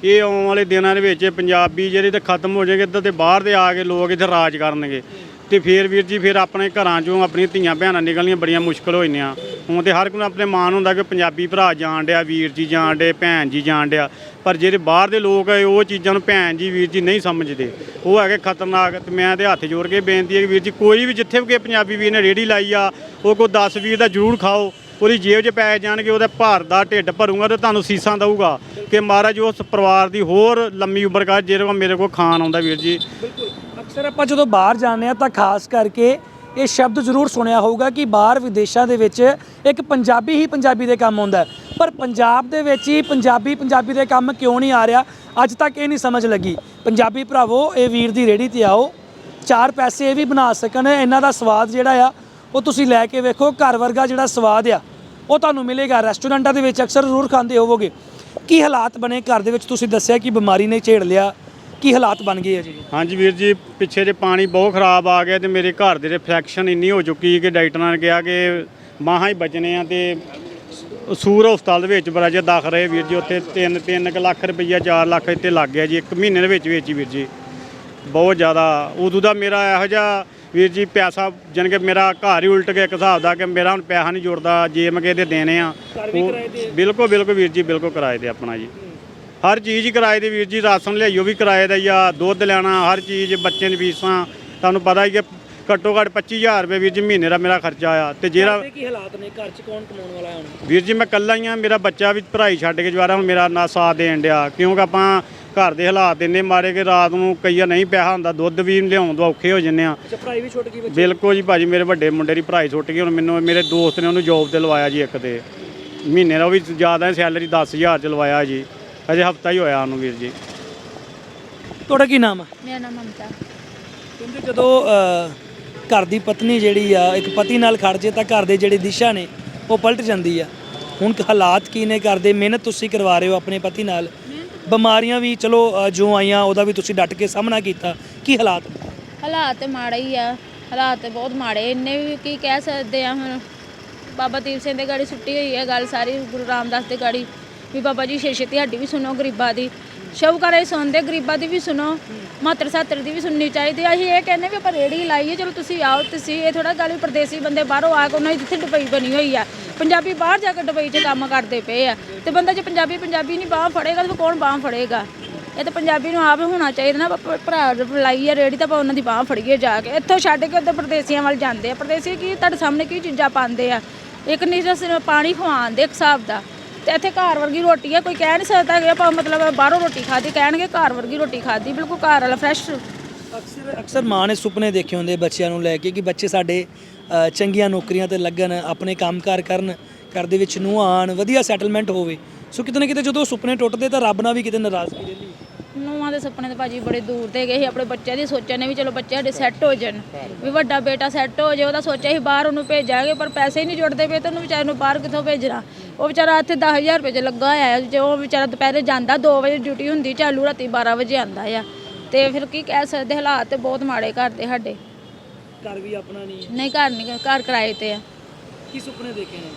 ਇਹ ਆਉਣ ਵਾਲੇ ਦਿਨਾਂ ਦੇ ਵਿੱਚ ਪੰਜਾਬੀ ਜਿਹੜੇ ਤੇ ਖਤਮ ਹੋ ਜਾਏਗੇ ਇੱਧਰ ਤੇ ਬਾਹਰ ਦੇ ਆ ਕੇ ਲੋਕ ਇੱਥੇ ਰਾਜ ਕਰਨਗੇ। ਤੇ ਫਿਰ ਵੀਰ ਜੀ, ਫਿਰ ਆਪਣੇ ਘਰਾਂ ਚੋਂ ਆਪਣੀਆਂ ਧੀਆਂ ਭੈਣਾਂ ਨਿਕਲਣੀਆਂ ਬੜੀਆਂ ਮੁਸ਼ਕਲ ਹੋ ਜਾਂਦੀਆਂ। ਹੁਣ ਤੇ ਹਰ ਕੋਈ ਨੂੰ ਆਪਣੇ ਮਾਣ ਹੁੰਦਾ ਕਿ ਪੰਜਾਬੀ ਭਰਾ ਜਾਣ ਡਿਆ, ਵੀਰ ਜੀ ਜਾਣ ਡੇ ਭੈਣ ਜੀ ਜਾਣ ਡਿਆ। ਪਰ ਜਿਹੜੇ ਬਾਹਰ ਦੇ ਲੋਕ ਆ ਉਹ ਚੀਜ਼ਾਂ ਨੂੰ ਭੈਣ ਜੀ, ਵੀਰ ਜੀ ਨਹੀਂ ਸਮਝਦੇ। ਉਹ ਹੈਗੇ ਖਤਰਨਾਕ, ਤੇ ਮੈਂ ਤੇ ਹੱਥ ਜੋੜ ਕੇ ਬੇਨਤੀ ਹੈ ਕਿ ਵੀਰ ਜੀ, ਕੋਈ ਵੀ ਜਿੱਥੇ ਵੀ ਪੰਜਾਬੀ ਵੀਰ ਨੇ ਰੇੜੀ ਲਾਈ ਆ, ਉਹ ਕੋ 10 ਵੀਰ ਦਾ ਜ਼ਰੂਰ ਖਾਓ। ਉਹਦੀ ਜੇਬ 'ਚ ਪੈ ਜਾਣਗੇ, ਉਹਦਾ ਭਾਰ ਦਾ ਢਿੱਡ ਭਰੂਗਾ ਤੇ ਤੁਹਾਨੂੰ ਸੀਸਾਂ ਦਊਗਾ। ਕਿ ਮਹਾਰਾਜ ਉਸ ਪਰਿਵਾਰ ਦੀ ਹੋਰ ਲੰਮੀ ਉਮਰ ਕਰ ਜਿਹੜੇ ਕੋਲ ਮੇਰੇ ਕੋਲ ਖਾਣ ਆਉਂਦਾ ਵੀਰ ਜੀ। ਸਰ, ਆਪਾਂ ਜਦੋਂ ਬਾਹਰ ਜਾਂਦੇ ਆ ਤਾਂ ਖਾਸ ਕਰਕੇ ਇਹ ਸ਼ਬਦ ਜ਼ਰੂਰ ਸੁਣਿਆ ਹੋਊਗਾ ਕਿ ਬਾਹਰ ਵਿਦੇਸ਼ਾਂ ਦੇ ਵਿੱਚ ਇੱਕ ਪੰਜਾਬੀ ਹੀ ਪੰਜਾਬੀ ਦੇ ਕੰਮ ਆਉਂਦਾ ਪਰ ਪੰਜਾਬ ਦੇ ਵਿੱਚ ਹੀ ਪੰਜਾਬੀ ਪੰਜਾਬੀ ਦੇ ਕੰਮ ਕਿਉਂ ਨਹੀਂ ਆ ਰਿਹਾ? ਅੱਜ ਤੱਕ ਇਹ ਨਹੀਂ ਸਮਝ ਲੱਗੀ। ਪੰਜਾਬੀ ਭਰਾਵੋ, ਇਹ ਵੀਰ ਦੀ ਰੇੜੀ ਤੇ ਆਓ। ਚਾਰ ਪੈਸੇ ਇਹ ਵੀ ਬਣਾ ਸਕਣ। ਇਹਨਾਂ ਦਾ ਸਵਾਦ ਜਿਹੜਾ ਆ, ਉਹ ਤੁਸੀਂ ਲੈ ਕੇ ਵੇਖੋ। ਘਰ ਵਰਗਾ ਜਿਹੜਾ ਸਵਾਦ ਆ, ਉਹ ਤੁਹਾਨੂੰ ਮਿਲੇਗਾ। ਰੈਸਟੋਰੈਂਟਾਂ ਦੇ ਵਿੱਚ ਅਕਸਰ ਜ਼ਰੂਰ ਖਾਂਦੇ ਹੋਵੋਗੇ। ਕੀ ਹਾਲਾਤ ਬਣੇ? ਘਰ ਦੇ ਵਿੱਚ ਤੁਸੀਂ ਦੱਸਿਆ ਕਿ ਬਿਮਾਰੀ ਨੇ ਝੇੜ ਲਿਆ। ਕੀ ਹਾਲਾਤ ਬਣ ਗਏ ਆ ਜੀ? ਹਾਂਜੀ ਵੀਰ ਜੀ ਪਿੱਛੇ ਜੇ ਪਾਣੀ ਬਹੁਤ ਖਰਾਬ ਆ ਗਿਆ ਤੇ ਮੇਰੇ ਘਰ ਦੇ ਰਿਫਲੈਕਸ਼ਨ ਇੰਨੀ ਹੋ ਚੁੱਕੀ ਕਿ ਡਾਕਟਰਾਂ ਨੇ ਕਿਹਾ ਕਿ ਮਾਹਾਂ ਹੀ ਬਚਨੇ ਆ ਤੇ ਸੂਰ ਹਸਪਤਾਲ ਦੇ ਵਿੱਚ ਬੜਾ ਜਿਹਾ ਦਾਖਲ ਰਹੇ ਵੀਰ ਜੀ ਉੱਥੇ 3 3 ਲੱਖ ਰੁਪਈਆ 4 ਲੱਖ ਇੱਥੇ ਲੱਗ ਗਿਆ ਜੀ ਇੱਕ ਮਹੀਨੇ ਦੇ ਵਿੱਚ ਵਿੱਚ ਹੀ ਵੀਰ ਜੀ। ਬਹੁਤ ਜ਼ਿਆਦਾ ਉਦੋਂ ਦਾ ਮੇਰਾ ਇਹੋ ਜਿਹਾ ਵੀਰ ਜੀ ਪੈਸਾ ਜਾਣੀ ਕਿ ਮੇਰਾ ਘਰ ਹੀ ਉਲਟ ਗਿਆ ਇੱਕ ਹਿਸਾਬ ਦਾ ਕਿ ਮੇਰਾ ਹੁਣ ਪੈਸਾ ਨਹੀਂ ਜੁੜਦਾ ਜੇ ਮੈਂ ਕਿਸੇ ਦੇ ਦੇਣੇ ਆ? ਬਿਲਕੁਲ ਬਿਲਕੁਲ ਵੀਰ ਜੀ ਬਿਲਕੁਲ ਕਿਰਾਏ ਤੇ ਆਪਣਾ ਜੀ। ਹਰ ਚੀਜ਼ ਕਿਰਾਏ ਦੀ ਵੀਰ ਜੀ ਰਾਸ਼ਨ ਲਿਆਈਓ ਵੀ ਕਿਰਾਏ ਦਾ ਹੀ ਆ ਦੁੱਧ ਲੈਣਾ ਹਰ ਚੀਜ਼ ਬੱਚਿਆਂ ਦੀ ਫੀਸਾਂ ਤੁਹਾਨੂੰ ਪਤਾ ਹੀ ਕਿ ਘੱਟੋ ਘੱਟ 25000 ਰੁਪਏ ਵੀਰ ਜੀ ਮਹੀਨੇ ਦਾ ਮੇਰਾ ਖਰਚਾ ਆ। ਤੇ ਜਿਹੜਾ ਦੇ ਕੀ ਹਾਲਾਤ ਨੇ? ਘਰ 'ਚ ਕੌਣ ਕਮਾਉਣ ਵਾਲਾ ਹੁਣ? ਵੀਰ ਜੀ ਮੈਂ ਇਕੱਲਾ ਹੀ ਆ ਮੇਰਾ ਬੱਚਾ ਵੀ ਪੜ੍ਹਾਈ ਛੱਡ ਕੇ ਜਵਾਰਾ ਹੁਣ ਮੇਰਾ ਨਾ ਸਾਥ ਦੇਣ ਡਿਆ। ਕਿਉਂਕਿ ਆਪਾਂ ਘਰ ਦੇ ਹਾਲਾਤ ਇੰਨੇ ਮਾਰੇ ਕਿ ਰਾਤ ਨੂੰ ਕਈਆ ਨਹੀਂ ਪੈਸਾ ਹੁੰਦਾ ਦੁੱਧ ਵੀ ਲਿਆਉਣ ਤੋਂ ਔਖੇ ਹੋ ਜੰਨੇ ਆ। ਅੱਛਾ ਪੜ੍ਹਾਈ ਵੀ ਛੁੱਟ ਗਈ ਬੱਚੇ ਬਿਲਕੁਲ ਜੀ ਭਾਜੀ ਮੇਰੇ ਵੱਡੇ ਮੁੰਡੇ ਦੀ ਪੜ੍ਹਾਈ ਛੁੱਟ ਗਈ ਹੁਣ ਮੈਨੂੰ ਮੇਰੇ ਦੋਸਤ ਨੇ ਉਹਨੂੰ ਜੌਬ ਤੇ ਲਵਾਇਆ ਜੀ ਇੱਕ ਤੇ। ਮਹੀਨੇ ਦਾ ਉਹ ਵੀ ਜ਼ਿਆਦਾ ਸੈਲਰੀ 10000 ਚ ਲਵਾਇਆ ਜੀ। ਅਜੇ ਹਫਤਾ ਹੀ ਹੋਇਆ ਉਹਨੂੰ ਵੀਰ ਜੀ। ਤੁਹਾਡਾ ਕੀ ਨਾਮ ਹੈ ਮੇਰਾ ਨਾਮ ਮਮਤਾ। ਕਹਿੰਦੇ ਜਦੋਂ ਘਰ ਦੀ ਪਤਨੀ ਜਿਹੜੀ ਆ ਇੱਕ ਪਤੀ ਨਾਲ ਖੜ ਜੇ ਤਾਂ ਘਰ ਦੇ ਜਿਹੜੇ ਦਿਸ਼ਾ ਨੇ ਉਹ ਪਲਟ ਜਾਂਦੀ ਆ। ਹੁਣ ਹਾਲਾਤ ਕੀ ਨੇ ਘਰ ਦੇ? ਮਿਹਨਤ ਤੁਸੀਂ ਕਰਵਾ ਰਹੇ ਹੋ ਆਪਣੇ ਪਤੀ ਨਾਲ। ਬਿਮਾਰੀਆਂ ਵੀ ਚਲੋ ਜੋ ਆਈਆਂ ਉਹਦਾ ਵੀ ਤੁਸੀਂ ਡਟ ਕੇ ਸਾਹਮਣਾ ਕੀਤਾ। ਕੀ ਹਾਲਾਤ? ਹਾਲਾਤ ਤੇ ਮਾੜੇ ਹੀ ਆ। ਹਾਲਾਤ ਤੇ ਬਹੁਤ ਮਾੜੇ। ਇੰਨੇ ਵੀ ਕੀ ਕਹਿ ਸਕਦੇ ਆ ਹੁਣ? ਬਾਬਾ ਦੀਪ ਸਿੰਘ ਦੇ ਗਾੜੀ ਸੁੱਟੀ ਹੋਈ ਹੈ ਗੱਲ ਸਾਰੀ ਗੁਰੂ ਰਾਮਦਾਸ ਦੇ ਗਾੜੀ। ਵੀ ਬਾਬਾ ਜੀ ਛੇ ਛੇਤੀ ਸਾਡੀ ਵੀ ਸੁਣੋ ਗਰੀਬਾਂ ਦੀ। ਸ਼ੌਕਰਾਂ ਦੀ ਸੁਣਦੇ, ਗਰੀਬਾਂ ਦੀ ਵੀ ਸੁਣੋ। ਮਾਤਰ ਸਾਤਰ ਦੀ ਵੀ ਸੁਣਨੀ ਚਾਹੀਦੀ ਆ। ਅਸੀਂ ਇਹ ਕਹਿੰਦੇ ਵੀ ਆਪਾਂ ਰੇੜੀ ਲਾਈਏ, ਚਲੋ ਤੁਸੀਂ ਆਓ, ਤੁਸੀਂ ਇਹ ਥੋੜਾ ਗੱਲ ਵੀ ਪਰਦੇਸੀ ਬੰਦੇ ਬਾਹਰੋਂ ਆ ਕੇ ਉਹਨਾਂ ਦੀ ਜਿੱਥੇ ਡੁਬਈ ਬਣੀ ਹੋਈ ਆ। ਪੰਜਾਬੀ ਬਾਹਰ ਜਾ ਕੇ ਡੁਬਈ 'ਚ ਕੰਮ ਕਰਦੇ ਪਏ ਆ। ਤੇ ਬੰਦਾ ਜੇ ਪੰਜਾਬੀ ਪੰਜਾਬੀ ਨਹੀਂ ਬਾਹ ਫੜੇਗਾ, ਤਾਂ ਕੌਣ ਬਾਹ ਫੜੇਗਾ? ਇਹ ਤਾਂ ਪੰਜਾਬੀ ਨੂੰ ਆਪ ਹੋਣਾ ਚਾਹੀਦਾ ਨਾ ਆਪਾਂ ਭਰਾ ਲਾਈਏ ਆ ਰੇੜੀ ਤਾਂ ਆਪਾਂ ਉਹਨਾਂ ਦੀ ਬਾਹ ਫੜੀਏ ਜਾ ਕੇ। ਇੱਥੋਂ ਛੱਡ ਕੇ ਉੱਧਰ ਪਰਦੇਸ਼ੀਆਂ ਵੱਲ ਜਾਂਦੇ ਆ। ਪ੍ਰਦੇਸੀ ਕੀ, ਤੁਹਾਡੇ ਸਾਹਮਣੇ ਕੀ ਚੀਜ਼ਾਂ ਪਾਉਂਦੇ ਆ? ਇੱਕ ਨਹੀਂ ਤਾਂ ਸਿਰਫ ਪਾਣੀ ਖਵਾਉਂਦੇ ਇੱਕ ਹਿਸਾਬ ਦਾ। ਇੱਥੇ ਘਰ ਵਰਗੀ ਰੋਟੀ ਹੈ ਕੋਈ ਕਹਿ ਨਹੀਂ ਸਕਦਾ ਕਿ ਆਪਾਂ ਮਤਲਬ ਬਾਹਰੋਂ ਰੋਟੀ ਖਾਧੀ, ਕਹਿਣਗੇ ਘਰ ਵਰਗੀ ਰੋਟੀ ਖਾਧੀ, ਬਿਲਕੁਲ ਘਰ ਵਾਲਾ ਫਰੈਸ਼ ਅਕਸਰ ਅਕਸਰ ਮਾਂ ਨੇ ਸੁਪਨੇ ਦੇਖੇ ਹੁੰਦੇ ਬੱਚਿਆਂ ਨੂੰ ਲੈ ਕੇ ਕਿ ਬੱਚੇ ਸਾਡੇ ਚੰਗੀਆਂ ਨੌਕਰੀਆਂ ਤੇ ਲੱਗਣ, ਆਪਣੇ ਕੰਮਕਾਰ ਕਰਨ, ਘਰ ਦੇ ਵਿੱਚ ਨੂੰ ਆਣ ਵਧੀਆ ਸੈਟਲਮੈਂਟ ਹੋਵੇ। ਸੋ ਕਿਤੇ ਨਾ ਕਿਤੇ ਜਦੋਂ ਸੁਪਨੇ ਟੁੱਟਦੇ ਤਾਂ ਰੱਬ ਨਾਲ ਵੀ ਕਿਤੇ ਨਾਰਾਜ਼ਗੀ ਰਹਿੰਦੀ। ਨੂੰਹਾਂ ਦੇ ਸੁਪਨੇ ਤਾਂ ਭਾਜੀ ਬੜੇ ਦੂਰ ਤੇ ਗਏ ਸੀ ਆਪਣੇ ਬੱਚਿਆਂ ਦੀ ਸੋਚਿਆ ਨੇ ਵੀ ਚਲੋ ਬੱਚੇ ਸਾਡੇ ਸੈੱਟ ਹੋ ਜਾਣ ਵੀ ਵੱਡਾ ਬੇਟਾ ਸੈੱਟ ਹੋ ਜਾਏ ਉਹਦਾ ਸੋਚਿਆ ਸੀ ਬਾਹਰ ਉਹਨੂੰ ਭੇਜਾਂਗੇ ਪਰ ਪੈਸੇ ਹੀ ਨਹੀਂ ਜੁੜਦੇ ਪਏ ਤੇ ਉਹਨੂੰ ਵਿਚਾਰੇ ਨੂੰ ਬਾਹਰ ਕਿੱਥੋਂ ਭੇਜਣਾ। ਉਹ ਵਿਚਾਰਾ ਇੱਥੇ 10000 ਰੁਪਏ 'ਚ ਲੱਗਾ ਹੋਇਆ ਹੈ ਜੇ ਉਹ ਵਿਚਾਰਾ ਦੁਪਹਿਰੇ ਜਾਂਦਾ 2 ਵਜੇ ਡਿਊਟੀ ਹੁੰਦੀ ਚਾਲੂ ਰਾਤੀ 12 ਵਜੇ ਆਂਦਾ ਆ। ਤੇ ਫਿਰ ਕੀ ਕਹਿ ਸਕਦੇ ਹਾਲਾਤ ਤੇ ਬਹੁਤ ਮਾੜੇ ਘਰ ਦੇ ਸਾਡੇ। ਘਰ ਵੀ ਆਪਣਾ ਨਹੀਂ ਨਹੀਂ ਘਰ ਨਹੀਂ ਘਰ ਕਿਰਾਏ ਤੇ ਆ। ਕੀ ਸੁਪਨੇ ਦੇਖੇ ਨੇ?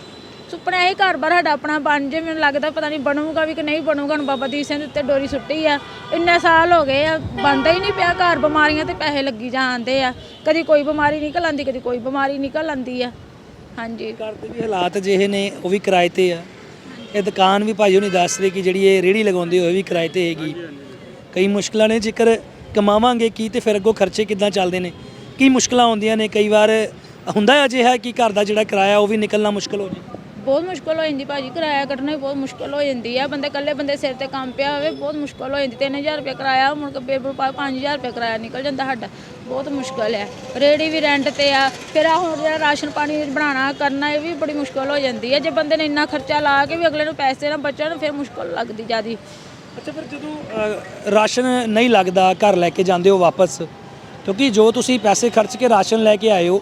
ਸੁਪਨਾ ਇਹ ਘਰ ਬਾਰ ਸਾਡਾ ਆਪਣਾ ਬਣ ਜੇ ਮੈਨੂੰ ਲੱਗਦਾ ਪਤਾ ਨਹੀਂ ਬਣੂਗਾ ਵੀ ਕਿ ਨਹੀਂ ਬਣੂਗਾ ਹੁਣ ਬਾਬਾ ਦੀਪ ਸਿੰਘ ਦੇ ਉੱਤੇ ਡੋਰੀ ਸੁੱਟੀ ਆ। ਇੰਨੇ ਸਾਲ ਹੋ ਗਏ ਆ ਬਣਦਾ ਹੀ ਨਹੀਂ ਪਿਆ ਘਰ ਬਿਮਾਰੀਆਂ ਤੇ ਪੈਸੇ ਲੱਗੀ ਜਾਂਦੇ ਆ। ਕਦੀ ਕੋਈ ਬਿਮਾਰੀ ਨਿਕਲ ਆਂਦੀ ਕਦੀ ਕੋਈ ਬਿਮਾਰੀ ਨਿਕਲ ਆਂਦੀ ਆ। ਹਾਂਜੀ। ਘਰ ਦੇ ਵੀ ਹਾਲਾਤ ਜਿਹੇ ਨੇ ਉਹ ਵੀ ਕਿਰਾਏ ਤੇ ਆ। ਇਹ ਦੁਕਾਨ ਵੀ ਭਾਈ ਉਹ ਨਹੀਂ ਦੱਸ ਰਹੇ ਕਿ ਜਿਹੜੀ ਇਹ ਰੇੜੀ ਲਗਾਉਂਦੇ ਹੋਏ ਵੀ ਕਿਰਾਏ ਤੇ ਹੈਗੀ। ਕਈ ਮੁਸ਼ਕਲਾਂ ਨੇ ਜੇਕਰ ਕਮਾਵਾਂਗੇ ਕੀ ਤੇ ਫਿਰ ਅੱਗੋਂ ਖਰਚੇ ਕਿੱਦਾਂ ਚੱਲਦੇ ਨੇ? ਕੀ ਮੁਸ਼ਕਲਾਂ ਆਉਂਦੀਆਂ ਨੇ? ਕਈ ਵਾਰ ਹੁੰਦਾ ਅਜਿਹਾ ਕਿ ਘਰ ਦਾ ਜਿਹੜਾ ਕਿਰਾਇਆ ਉਹ ਵੀ ਨਿਕਲਣਾ ਮੁਸ਼ਕਲ ਹੋ ਜੇ ਬਹੁਤ ਮੁਸ਼ਕਲ ਹੋ ਜਾਂਦੀ ਭਾਜੀ ਕਿਰਾਇਆ ਕੱਢਣਾ ਵੀ ਬਹੁਤ ਮੁਸ਼ਕਲ ਹੋ ਜਾਂਦੀ ਆ। ਬੰਦੇ ਇਕੱਲੇ ਬੰਦੇ ਸਿਰ ਤੇ ਕੰਮ ਪਿਆ ਹੋਵੇ ਬਹੁਤ ਮੁਸ਼ਕਲ ਹੋ ਜਾਂਦੀ। 3000 ਰੁਪਏ ਕਿਰਾਇਆ ਮੁੜ ਕੇ ਬੇਬੂ 5000 ਰੁਪਏ ਕਿਰਾਇਆ ਨਿਕਲ ਜਾਂਦਾ ਸਾਡਾ। ਬਹੁਤ ਮੁਸ਼ਕਲ ਹੈ ਰੇੜੀ ਵੀ ਰੈਂਟ ਤੇ ਆ। ਫਿਰ ਆ ਹੁਣ ਜਿਹੜਾ ਰਾਸ਼ਨ ਪਾਣੀ ਬਣਾਉਣਾ ਕਰਨਾ ਇਹ ਵੀ ਬੜੀ ਮੁਸ਼ਕਲ ਹੋ ਜਾਂਦੀ ਹੈ ਜੇ ਬੰਦੇ ਨੇ ਇੰਨਾ ਖਰਚਾ ਲਾ ਕੇ ਵੀ ਅਗਲੇ ਨੂੰ ਪੈਸੇ ਨਾ ਬਚਣ ਫਿਰ ਮੁਸ਼ਕਲ ਲੱਗਦੀ ਜਿਆਦੀ। ਅੱਛਾ ਫਿਰ ਜਦੋਂ ਅ, ਰਾਸ਼ਨ ਨਹੀਂ ਲੱਗਦਾ ਘਰ ਲੈ ਕੇ ਜਾਂਦੇ ਹੋ ਵਾਪਸ ਕਿਉਂਕਿ ਜੋ ਤੁਸੀਂ ਪੈਸੇ ਖਰਚ ਕੇ ਰਾਸ਼ਨ ਲੈ ਕੇ ਆਏ ਹੋ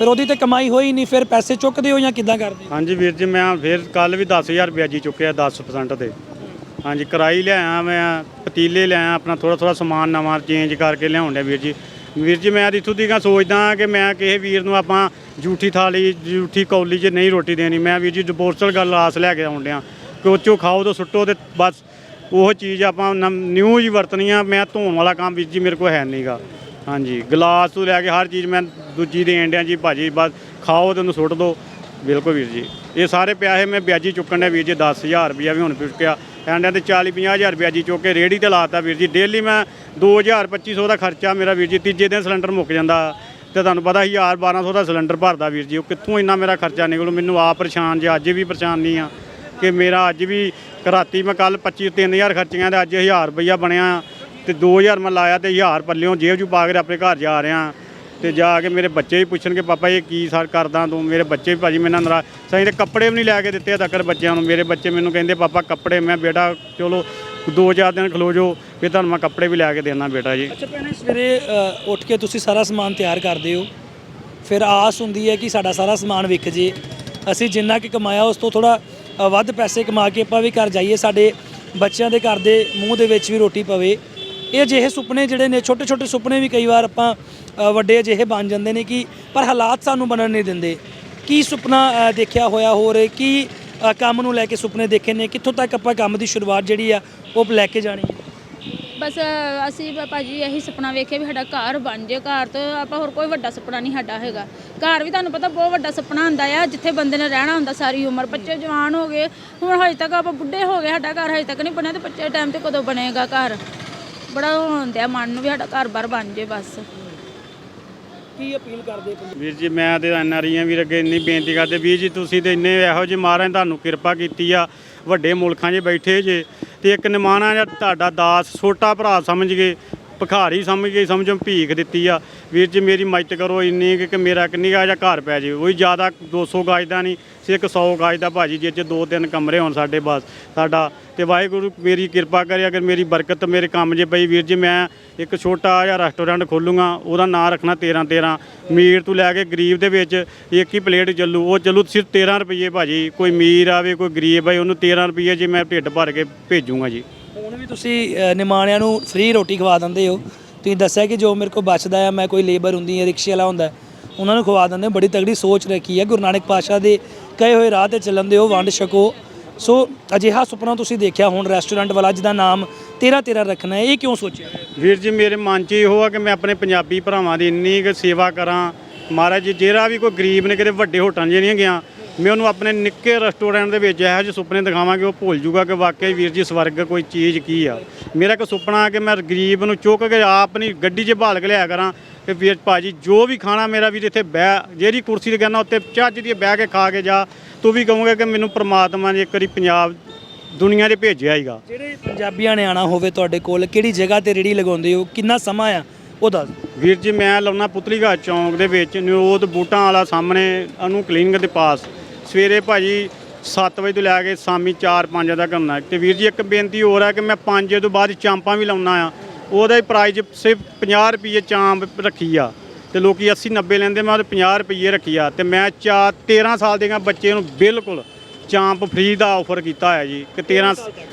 ਫਿਰ ਉਹਦੀ ਤੇ ਕਮਾਈ ਹੋਈ ਨਹੀਂ, ਫਿਰ ਪੈਸੇ ਚੁੱਕਦੇ ਹੋ ਜਾਂ ਕਿੱਦਾਂ ਕਰਦੇ? ਹੋ ਹਾਂਜੀ ਵੀਰ ਜੀ, ਮੈਂ ਫਿਰ ਕੱਲ ਵੀ 10000 ਜੀ ਚੁੱਕਿਆ 10% ਤੇ। ਹਾਂਜੀ, ਕਰਾਈ ਲਿਆਇਆ ਮੈਂ, ਪਤੀਲੇ ਲਿਆਇਆ, ਆਪਣਾ ਥੋੜਾ ਥੋੜਾ ਸਮਾਨ ਨਵਾਂ ਚੇਂਜ ਕਰਕੇ ਲਿਆਉਣ ਡਿਆ ਵੀਰ ਜੀ। ਵੀਰ ਜੀ, ਮੈਂ ਤਾਂ ਇੱਥੋਂ ਦੀ ਗਾ ਸੋਚਦਾ ਕਿ ਮੈਂ ਕਿਸੇ ਵੀਰ ਨੂੰ ਆਪਾਂ ਜੂਠੀ ਥਾਲੀ, ਜੂਠੀ ਕੌਲੀ 'ਚ ਨਹੀਂ ਰੋਟੀ ਦੇਣੀ। ਮੈਂ ਵੀਰ ਜੀ ਡਿਪੋਰਸਲ ਗੱਲ ਆਸ ਲੈ ਕੇ ਆਉਣ ਡਿਆ। ਕਿ ਉਹ 'ਚੋਂ ਖਾਓ ਤਾਂ ਸੁੱਟੋ ਤੇ ਬਸ। ਉਹ ਚੀਜ਼ ਆਪਾਂ ਨਿਊ ਹੀ ਵਰਤਣੀ ਆ। ਮੈਂ ਧੋਣ ਵਾਲਾ ਕੰਮ ਵੀਰ ਜੀ ਮੇਰੇ ਕੋਲ ਹੈ ਨਹੀਂਗਾ ਹਾਂਜੀ, ਗਲਾਸ ਤੋਂ ਲੈ ਕੇ ਹਰ ਚੀਜ਼ ਮੈਂ ਦੂਜੀ ਦੇਣ ਡਿਆ ਜੀ, ਭਾਜੀ, ਬਸ ਖਾਓ ਤੇ ਉਹਨੂੰ ਸੁੱਟ ਦਿਓ ਬਿਲਕੁਲ ਵੀਰ ਜੀ। ਇਹ ਸਾਰੇ ਪਿਆਸੇ ਮੈਂ ਵਿਆਜੀ ਚੁੱਕਣ ਡਿਆ ਵੀਰ ਜੀ 10000 ਰੁਪਇਆ ਵੀ ਹੁਣ ਚੁੱਕਿਆ। ਐਂਡਿਆਂ ਤੇ 40 50000 ਵਿਆਜੀ ਚੁੱਕ ਕੇ ਰੇੜੀ ਤੇ ਲਾਤਾ ਵੀਰ ਜੀ। ਡੇਲੀ ਮੈਂ 2000 2500 ਦਾ ਖਰਚਾ ਮੇਰਾ ਵੀਰ ਜੀ, ਤੀਜੇ ਦਿਨ ਸਿਲੰਡਰ ਮੁੱਕ ਜਾਂਦਾ। ਤੇ ਤੁਹਾਨੂੰ ਪਤਾ 1000 1200 ਦਾ ਸਿਲੰਡਰ ਭਰਦਾ ਵੀਰ ਜੀ। ਉਹ ਕਿੱਥੋਂ ਇੰਨਾ ਮੇਰਾ ਖਰਚਾ ਨਿਕਲੂ? ਮੈਨੂੰ ਆਪ ਪਰੇਸ਼ਾਨ ਜੇ ਅੱਜ ਵੀ ਪਰੇਸ਼ਾਨ ਨਹੀਂ ਆ ਕਿ ਮੇਰਾ ਅੱਜ ਵੀ ਰਾਤੀ ਮੈਂ ਕੱਲ 25 3000 ਖਰਚੀਆਂ ਤੇ ਅੱਜ 1000 ਰੁਪਈਆ ਬਣਿਆ। ਤੇ 2000 ਮੈਂ ਲਾਇਆ ਤੇ 1000 ਪੱਲਿਓਂ ਜੇਬ ਜੂ ਪਾ ਕੇ ਆਪਣੇ ਘਰ ਜਾ ਰਿਹਾ। ਤੇ ਜਾ ਕੇ ਮੇਰੇ ਬੱਚੇ ਵੀ ਪੁੱਛਣਗੇ ਪਾਪਾ ਇਹ ਕੀ ਸਰ ਕਰਦਾ ਤੂੰ? ਮੇਰੇ ਬੱਚੇ ਵੀ ਭਾਜੀ ਮੇਰੇ ਨਾਲ ਨਾਰਾਜ਼। ਸਹੀ ਤੇ ਕੱਪੜੇ ਵੀ ਨਹੀਂ ਲੈ ਕੇ ਦਿੱਤੇ ਤੱਕਰ ਬੱਚਿਆਂ ਨੂੰ। ਮੇਰੇ ਬੱਚੇ ਮੈਨੂੰ ਕਹਿੰਦੇ ਪਾਪਾ ਕੱਪੜੇ ਮੈਂ ਬੇਟਾ ਚਲੋ ਦੋ ਚਾਰ ਦਿਨ ਖਲੋ ਜੋ ਫਿਰ ਤੁਹਾਨੂੰ ਮੈਂ ਕੱਪੜੇ ਵੀ ਲੈ ਕੇ ਦੇਣਾ ਬੇਟਾ ਜੀ। ਅੱਛਾ ਭੈਣੇ ਸਵੇਰੇ ਅ, ਉੱਠ ਕੇ ਤੁਸੀਂ ਸਾਰਾ ਸਮਾਨ ਤਿਆਰ ਕਰਦੇ ਹੋ। ਫਿਰ ਆਸ ਹੁੰਦੀ ਹੈ ਕਿ ਸਾਡਾ ਸਾਰਾ ਸਮਾਨ ਵਿਕ ਜੇ। ਅਸੀਂ ਜਿੰਨਾ ਕਿ ਕਮਾਇਆ ਉਸ ਤੋਂ ਥੋੜਾ ਵੱਧ ਪੈਸੇ ਕਮਾ ਕੇ ਆਪਾਂ ਵੀ ਘਰ ਜਾਈਏ। ਸਾਡੇ ਬੱਚਿਆਂ ਦੇ ਘਰ ਦੇ ਮੂੰਹ ਦੇ ਵਿੱਚ ਵੀ ਰੋਟੀ ਪਵੇ। ਇਹ ਅਜਿਹੇ ਸੁਪਨੇ ਜਿਹੜੇ ਨੇ, ਛੋਟੇ ਛੋਟੇ ਸੁਪਨੇ ਵੀ ਕਈ ਵਾਰ ਆਪਾਂ ਵੱਡੇ ਅਜਿਹੇ ਬਣ ਜਾਂਦੇ ਨੇ ਕਿ ਪਰ ਹਾਲਾਤ ਸਾਨੂੰ ਬਣਨ ਨਹੀਂ ਦਿੰਦੇ। ਕੀ ਸੁਪਨਾ ਦੇਖਿਆ ਹੋਇਆ ਹੋਰ, ਕੀ ਕੰਮ ਨੂੰ ਲੈ ਕੇ ਸੁਪਨੇ ਦੇਖੇ ਨੇ, ਕਿੱਥੋਂ ਤੱਕ ਆਪਾਂ ਕੰਮ ਦੀ ਸ਼ੁਰੂਆਤ ਜਿਹੜੀ ਆ, ਉਹ ਲੈ ਕੇ ਜਾਣੀ ਹੈ? ਬਸ ਅਸੀਂ ਭ- ਭਾਜੀ ਇਹੀ ਸੁਪਨਾ ਵੇਖਿਆ ਵੀ ਸਾਡਾ ਘਰ ਬਣ ਜੇ, ਘਰ ਤੋਂ ਆਪਾਂ ਹੋਰ ਕੋਈ ਵੱਡਾ ਸੁਪਨਾ ਨਹੀਂ ਸਾਡਾ ਹੈਗਾ। ਘਰ ਵੀ ਤੁਹਾਨੂੰ ਪਤਾ ਬਹੁਤ ਵੱਡਾ ਸੁਪਨਾ ਹੁੰਦਾ ਆ, ਜਿੱਥੇ ਬੰਦੇ ਨੇ ਰਹਿਣਾ ਹੁੰਦਾ ਸਾਰੀ ਉਮਰ। ਬੱਚੇ ਜਵਾਨ ਹੋ ਗਏ, ਹੁਣ ਹਜੇ ਤੱਕ ਆਪਾਂ ਬੁੱਢੇ ਹੋ ਗਏ, ਸਾਡਾ ਘਰ ਹਜੇ ਤੱਕ ਨਹੀਂ ਬਣਿਆ ਤੇ ਬੱਚੇ ਟਾਈਮ ਤੇ ਕਦੋਂ ਬਣੇਗਾ ਘਰ? ਬੜਾ ਹੁੰਦਾ ਮਨ ਨੂੰ ਵੀ ਸਾਡਾ ਘਰ ਬਾਰ ਬਣ ਜੇ ਬਸ। ਕੀ ਅਪੀਲ ਕਰਦੇ ਵੀਰ ਜੀ ਮੈਂ ਤੇ ਐਨਆਰਆਈਆਂ ਵੀਰ ਅੱਗੇ ਇੰਨੀ ਬੇਨਤੀ ਕਰਦੇ ਵੀਰ ਜੀ ਤੁਸੀਂ ਤੇ ਇੰਨੇ ਇਹੋ ਜਿਹੇ ਮਹਾਰਾਜ ਨੇ ਤੁਹਾਨੂੰ ਕਿਰਪਾ ਕੀਤੀ ਆ ਵੱਡੇ ਮੁਲਕਾਂ 'ਚ ਬੈਠੇ ਜੇ ਤੇ ਇੱਕ ਨਿਮਾਣਾ ਜਿਹਾ ਤੁਹਾਡਾ ਦਾਸ ਛੋਟਾ ਭਰਾ ਸਮਝ ਕੇ ਭਿਖਾਰੀ ਸਮਝ ਗਈ ਸਮਝੋ ਭੀਖ ਦਿੱਤੀ ਆ। ਵੀਰ ਜੀ, ਮੇਰੀ ਮਦਦ ਕਰੋ ਇੰਨੀ ਕਿ ਕਿ ਮੇਰਾ ਕਿੰਨੀ ਨਿੱਘਾ ਜਿਹਾ ਘਰ ਪੈ ਜੇ ਉਹੀ ਜ਼ਿਆਦਾ 200 ਗਾਜ ਦਾ ਨਹੀਂ, ਸਿਰਫ 100 ਗਾਜ ਦਾ ਭਾਜੀ, ਜੇ 'ਚ ਦੋ ਤਿੰਨ ਕਮਰੇ ਹੋਣ ਸਾਡੇ ਬਸ, ਸਾਡਾ। ਤੇ ਵਾਹਿਗੁਰੂ, ਮੇਰੀ ਕਿਰਪਾ ਕਰੇ, ਅਗਰ ਮੇਰੀ ਬਰਕਤ ਮੇਰੇ ਕੰਮ ਜੇ ਪਈ, ਵੀਰ ਜੀ, ਮੈਂ ਇੱਕ ਛੋਟਾ ਜਿਹਾ ਰੈਸਟੋਰੈਂਟ ਖੋਲੂੰਗਾ, ਉਹਦਾ ਨਾਂ ਰੱਖਣਾ 13 13 ਮੀਰ ਤੋਂ ਲੈ ਕੇ ਗਰੀਬ ਦੇ ਵਿੱਚ ਇੱਕ ਹੀ ਪਲੇਟ ਚੱਲੂ, ਉਹ ਚੱਲੂ ਸਿਰਫ 13 ਰੁਪਏ ਭਾਜੀ। ਕੋਈ ਮੀਰ ਆਵੇ, ਕੋਈ ਗਰੀਬ ਆਵੇ ਉਹਨੂੰ 13 ਰੁਪਏ ਜੇ ਮੈਂ ਢਿੱਡ ਭਰ ਕੇ ਭੇਜੂੰਗਾ ਜੀ। ਵੀ ਤੁਸੀਂ ਨਿਮਾਣਿਆਂ ਨੂੰ ਫ੍ਰੀ ਰੋਟੀ ਖਵਾ ਦਿੰਦੇ ਹੋ। ਤੁਸੀਂ ਦੱਸਿਆ ਕਿ ਜੋ ਮੇਰੇ ਕੋਲ ਬਚਦਾ ਆ, ਮੈਂ ਕੋਈ ਲੇਬਰ ਹੁੰਦੀ ਹੈ ਰਿਕਸ਼ੇ ਵਾਲਾ ਹੁੰਦਾ, ਉਹਨਾਂ ਨੂੰ ਖਵਾ ਦਿੰਦੇ ਹੋ। ਬੜੀ ਤਗੜੀ ਸੋਚ ਰੱਖੀ ਹੈ ਗੁਰੂ ਨਾਨਕ ਪਾਤਸ਼ਾਹ ਦੇ ਕਹੇ ਹੋਏ ਰਾਹ ਤੇ ਚੱਲਣ ਦੇ ਵੰਡ ਛਕੋ। ਸੋ ਅਜਿਹਾ ਸੁਪਨਾ ਤੁਸੀਂ ਦੇਖਿਆ ਹੁਣ ਰੈਸਟੋਰੈਂਟ ਵਾਲਾ, ਜਿਹਦਾ ਨਾਮ 13 13 ਰੱਖਣਾ ਹੈ, ਇਹ ਕਿਉਂ ਸੋਚਿਆ ਵੀਰ ਜੀ, ਮੇਰੇ ਮਨ 'ਚ ਇਹੋ ਆ ਕਿ ਮੈਂ ਆਪਣੇ ਪੰਜਾਬੀ ਭਰਾਵਾਂ ਦੀ ਇੰਨੀ ਕੁ ਸੇਵਾ ਕਰਾਂ। ਮਹਾਰਾਜ ਜੀ, ਜਿਹੜਾ ਵੀ ਕੋਈ ਗਰੀਬ ਨੇ ਕਿਤੇ ਵੱਡੇ ਹੋਟਲਾਂ 'ਚ ਨਹੀਂ ਗਿਆ ਮੈਂ ਉਹਨੂੰ ਆਪਣੇ ਨਿੱਕੇ ਰੈਸਟੋਰੈਂਟ ਦੇ ਵਿੱਚ ਇਹੋ ਜਿਹੇ ਸੁਪਨੇ ਦਿਖਾਵਾਂਗੇ ਉਹ ਭੁੱਲ ਜੂਗਾ ਕਿ ਵਾਕਿਆ ਵੀਰ ਜੀ ਸਵਰਗ ਕੋਈ ਚੀਜ਼ ਕੀ ਆ। ਮੇਰਾ ਇੱਕ ਸੁਪਨਾ ਕਿ ਮੈਂ ਗਰੀਬ ਨੂੰ ਚੁੱਕ ਕੇ ਆਪ ਆਪਣੀ ਗੱਡੀ 'ਚ ਭਾਲ ਕੇ ਲਿਆ ਕਰਾਂ ਕਿ ਵੀਰ ਭਾਜੀ ਜੋ ਵੀ ਖਾਣਾ ਮੇਰਾ ਵੀਰ ਇੱਥੇ ਬਹਿ ਜਿਹੜੀ ਕੁਰਸੀ ਤੇ ਕਹਿੰਦਾ ਉੱਤੇ ਚੱਜ ਦੀ ਬਹਿ ਕੇ ਖਾ ਕੇ ਜਾ ਤੂੰ ਵੀ ਕਹੂੰਗਾ ਕਿ ਮੈਨੂੰ ਪ੍ਰਮਾਤਮਾ ਨੇ ਇੱਕ ਵਾਰੀ ਪੰਜਾਬ ਦੁਨੀਆ 'ਤੇ ਭੇਜਿਆ ਹੀਗਾ। ਜਿਹੜੇ ਪੰਜਾਬੀਆਂ ਨੇ ਆਣਾ ਹੋਵੇ ਤੁਹਾਡੇ ਕੋਲ ਕਿਹੜੀ ਜਗ੍ਹਾ ਤੇ ਰੇੜੀ ਲਗਾਉਂਦੇ ਹੋ ਕਿੰਨਾ ਸਮਾਂ ਆ? ਉਹ ਦੱਸ। ਵੀਰ ਜੀ ਮੈਂ ਲਾਉਣਾ ਪੁਤਲੀਘਾਟ ਚੌਂਕ ਦੇ ਵਿੱਚ ਨਿਰੋਧ ਬੂਟਾਂ ਵਾਲਾ ਸਾਹਮਣੇ ਅਨੂ ਕਲੀਨਿਕ ਦੇ ਪਾਸ। ਸਵੇਰੇ ਭਾਜੀ 7 ਵਜੇ ਤੋਂ ਲੈ ਕੇ ਸ਼ਾਮੀ 4-5 ਤੱਕ ਹੁੰਦਾ ਤੇ ਵੀਰ ਜੀ ਇੱਕ ਬੇਨਤੀ ਹੋਰ ਹੈ ਕਿ ਮੈਂ 5 ਵਜੇ ਤੋਂ ਬਾਅਦ ਚਾਂਪਾਂ ਵੀ ਲਾਉਣਾ ਆ। ਉਹਦਾ ਹੀ ਪ੍ਰਾਈਸ ਸਿਰਫ 50 ਰੁਪਏ ਚਾਂਪ ਰੱਖੀ ਆ। ਤੇ ਲੋਕੀ 80 90 ਲੈਂਦੇ ਮੈਂ ਉਹਦੇ 50 ਰੁਪਏ ਰੱਖੀ ਆ। ਤੇ ਮੈਂ ਚਾ 13 ਸਾਲ ਦੇ ਬੱਚੇ ਨੂੰ ਬਿਲਕੁਲ ਚਾਂਪ ਫ੍ਰੀ ਦਾ ਆਫਰ ਕੀਤਾ ਹੋਇਆ ਜੀ। ਕਿ 13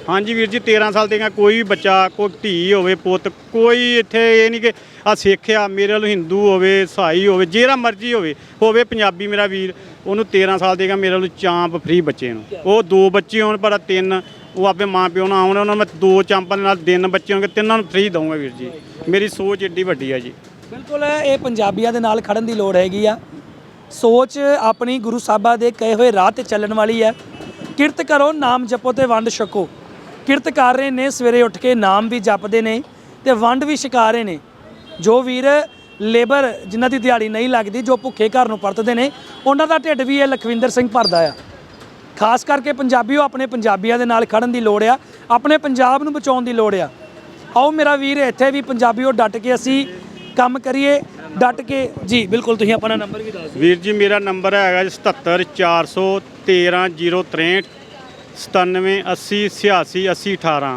ਹਾਂਜੀ ਵੀਰ ਜੀ 13 ਸਾਲ ਦੇ ਕੋਈ ਵੀ ਬੱਚਾ ਕੋਈ ਧੀ ਹੋਵੇ ਪੁੱਤ ਕੋਈ ਇੱਥੇ ਇਹ ਨਹੀਂ ਕਿ ਆ ਸਿੱਖ ਆ ਮੇਰੇ ਵੱਲ ਹਿੰਦੂ ਹੋਵੇ ਸਾਈ ਹੋਵੇ ਜਿਹੜਾ ਮਰਜ਼ੀ ਹੋਵੇ ਹੋਵੇ ਪੰਜਾਬੀ ਮੇਰਾ ਵੀਰ। ਉਹਨੂੰ 13 ਸਾਲ ਦੇਗਾ ਮੇਰੇ ਨੂੰ ਚਾਂਪ ਫ੍ਰੀ ਬੱਚੇ ਨੂੰ। ਉਹ ਦੋ ਬੱਚੇ ਹੋਣ ਪਰ ਤਿੰਨ, ਉਹ ਆਪੇ ਮਾਂ ਪਿਓ ਨਾਲ ਆਉਣ, ਉਹਨਾਂ ਨੂੰ ਮੈਂ ਦੋ ਚਾਂਪਾਂ ਦੇ ਨਾਲ ਤਿੰਨ ਬੱਚੇ ਹੋਣਗੇ, ਤਿੰਨਾਂ ਨੂੰ ਫ੍ਰੀ ਦਊਂਗਾ ਵੀਰ ਜੀ। ਮੇਰੀ ਸੋਚ ਏਡੀ ਵੱਡੀ ਆ ਜੀ। ਬਿਲਕੁਲ, ਇਹ ਪੰਜਾਬੀਆਂ ਦੇ ਨਾਲ ਖੜਨ ਦੀ ਲੋੜ ਹੈਗੀ ਆ। ਸੋਚ ਆਪਣੀ ਗੁਰੂ ਸਾਹਿਬਾਂ ਦੇ ਕਹੇ ਹੋਏ ਰਾਹ ਤੇ ਚੱਲਣ ਵਾਲੀ ਹੈ ਕਿਰਤ ਕਰੋ, ਨਾਮ ਜਪੋ ਤੇ ਵੰਡ ਛਕੋ। ਕਿਰਤ ਕਰ ਰਹੇ ਨੇ ਸਵੇਰੇ ਉੱਠ ਕੇ ਨਾਮ ਵੀ ਜਪਦੇ ਨੇ ਤੇ ਵੰਡ ਵੀ ਛਕਾ ਰਹੇ ਨੇ। ਜੋ ਵੀਰ ਲੇਬਰ ਜਿਨ੍ਹਾਂ ਦੀ ਦਿਹਾੜੀ ਨਹੀਂ ਲੱਗਦੀ, ਜੋ ਭੁੱਖੇ ਘਰ ਨੂੰ ਪਰਤਦੇ ਨੇ, ਉਹਨਾਂ ਦਾ ਢਿੱਡ ਵੀ ਇਹ ਲਖਵਿੰਦਰ ਸਿੰਘ ਭਰਦਾ ਆ। ਖਾਸ ਕਰਕੇ ਪੰਜਾਬੀਓ ਆਪਣੇ ਪੰਜਾਬੀਆਂ ਦੇ ਨਾਲ ਖੜਨ ਦੀ ਲੋੜ ਆ, ਆਪਣੇ ਪੰਜਾਬ ਨੂੰ ਬਚਾਉਣ ਦੀ ਲੋੜ ਆ। ਆਓ ਮੇਰਾ ਵੀਰ, ਇੱਥੇ ਵੀ ਪੰਜਾਬੀਓ ਡਟ ਕੇ ਅਸੀਂ ਕੰਮ ਕਰੀਏ, ਡਟ ਕੇ, ਜੀ, ਬਿਲਕੁਲ ਤੁਸੀਂ ਆਪਣਾ ਨੰਬਰ ਵੀ ਦੱਸ ਦਿਓ। ਵੀਰ ਜੀ, ਮੇਰਾ ਨੰਬਰ ਹੈਗਾ ਜੀ 77413 97 80 86 80 18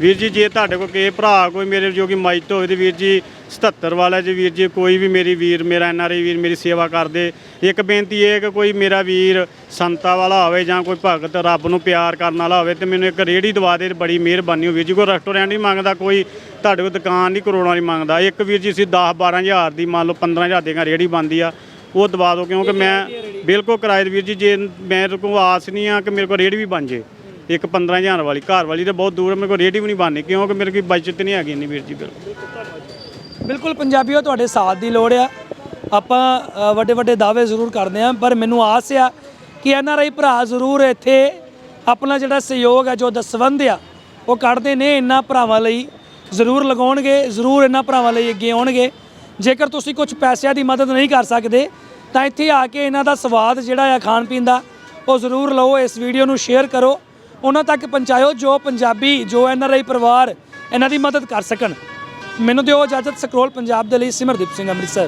ਵੀਰ ਜੀ ਜੇ ਤੁਹਾਡੇ ਕੋਲ ਕਿਸੇ ਭਰਾ ਕੋਈ ਮੇਰੇ ਜੋ ਕਿ ਮਾਈਟ ਹੋਵੇ ਤੇ ਵੀਰ ਜੀ 77 ਵਾਲਾ ਜੀ। ਵੀਰ ਜੀ ਕੋਈ ਵੀ ਮੇਰੀ ਵੀਰ ਮੇਰਾ ਐਨਆਰਆਈ ਵੀਰ ਮੇਰੀ ਸੇਵਾ ਕਰਦੇ। ਇੱਕ ਬੇਨਤੀ ਇਹ ਕਿ ਕੋਈ ਮੇਰਾ ਵੀਰ ਸੰਤਾ ਵਾਲਾ ਹੋਵੇ ਜਾਂ ਕੋਈ ਭਗਤ ਰੱਬ ਨੂੰ ਪਿਆਰ ਕਰਨ ਵਾਲਾ ਹੋਵੇ ਤੇ ਮੈਨੂੰ ਇੱਕ ਰੇੜੀ ਦਵਾ ਦੇ ਤੇ ਬੜੀ ਮਿਹਰਬਾਨੀ ਹੋਵੇ। ਜੀ ਕੋਈ ਰੈਸਟੋਰੈਂਟ ਨਹੀਂ ਮੰਗਦਾ ਕੋਈ ਤੁਹਾਡੇ ਕੋਲ ਦੁਕਾਨ ਨਹੀਂ ਕਰੋੜਾਂ ਨਹੀਂ ਮੰਗਦਾ। ਇੱਕ ਵੀਰ ਜੀ ਸੀ 10 12000 ਦੀ ਮੰਨ ਲਓ 15000 ਦੀਆਂ ਰੇੜੀ ਬੰਦੀ ਆ ਉਹ ਦਵਾ ਦਿਓ ਕਿਉਂਕਿ ਮੈਂ ਬਿਲਕੁਲ ਕਿਰਾਏ ਦੇ ਵੀਰ ਜੀ, ਜੇ ਮੇਰੇ ਕੋਲ ਆਸ ਨਹੀਂ ਆ ਕਿ ਮੇਰੇ ਕੋਲ ਰੇੜੀ ਵੀ ਬਣ ਜੇ, ਇੱਕ 15000 ਵਾਲੀ, ਘਰ ਵਾਲੀ ਤੇ ਬਹੁਤ ਦੂਰ ਮੇਰੇ ਕੋਲ ਰੇੜੀ ਵੀ ਨਹੀਂ ਬਣਨੀ, ਕਿਉਂਕਿ ਮੇਰੇ ਕੋਲ ਬਜਟ ਨਹੀਂ ਹੈਗੀ ਇੰਨੀ ਵੀਰ ਜੀ, ਬਿਲਕੁਲ। ਬਿਲਕੁਲ ਪੰਜਾਬੀਓ, ਤੁਹਾਡੇ ਸਾਥ ਦੀ ਲੋੜ ਆ। ਆਪਾਂ ਵੱਡੇ ਵੱਡੇ ਦਾਅਵੇ ਜ਼ਰੂਰ ਕਰਦੇ ਆ, ਪਰ ਮੈਨੂੰ ਆਸ ਆ ਕਿ ਐਨ ਆਰ ਆਈ ਭਰਾ ਜ਼ਰੂਰ ਇੱਥੇ ਆਪਣਾ ਜਿਹੜਾ ਸਹਿਯੋਗ ਆ, ਜੋ ਦਸਵੰਧ ਆ, ਉਹ ਕੱਢਦੇ ਨੇ, ਇਹਨਾਂ ਭਰਾਵਾਂ ਲਈ ਜ਼ਰੂਰ ਲਗਾਉਣਗੇ, ਜ਼ਰੂਰ ਇਹਨਾਂ ਭਰਾਵਾਂ ਲਈ ਅੱਗੇ ਆਉਣਗੇ। ਜੇਕਰ ਤੁਸੀਂ ਕੁਝ ਪੈਸਿਆਂ ਦੀ ਮਦਦ ਨਹੀਂ ਕਰ ਸਕਦੇ ਤਾਂ ਇੱਥੇ ਆ ਕੇ ਇਹਨਾਂ ਦਾ ਸਵਾਦ ਜਿਹੜਾ ਆ ਖਾਣ ਪੀਣ ਦਾ, ਉਹ ਜ਼ਰੂਰ ਲਓ, ਇਸ ਵੀਡੀਓ ਨੂੰ ਸ਼ੇਅਰ ਕਰੋ। ਉਹਨਾਂ ਤੱਕ ਪਹੁੰਚਾਇਓ, ਜੋ ਪੰਜਾਬੀ, ਜੋ ਐਨ ਆਰ ਪਰਿਵਾਰ ਇਹਨਾਂ ਦੀ ਮਦਦ ਕਰ ਸਕਣ। ਮੈਨੂੰ ਦਿਓ ਇਜਾਜ਼ਤ ਸਕਰੋਲ ਪੰਜਾਬ ਦੇ ਲਈ ਸਿਮਰਦੀਪ ਸਿੰਘ ਅੰਮ੍ਰਿਤਸਰ।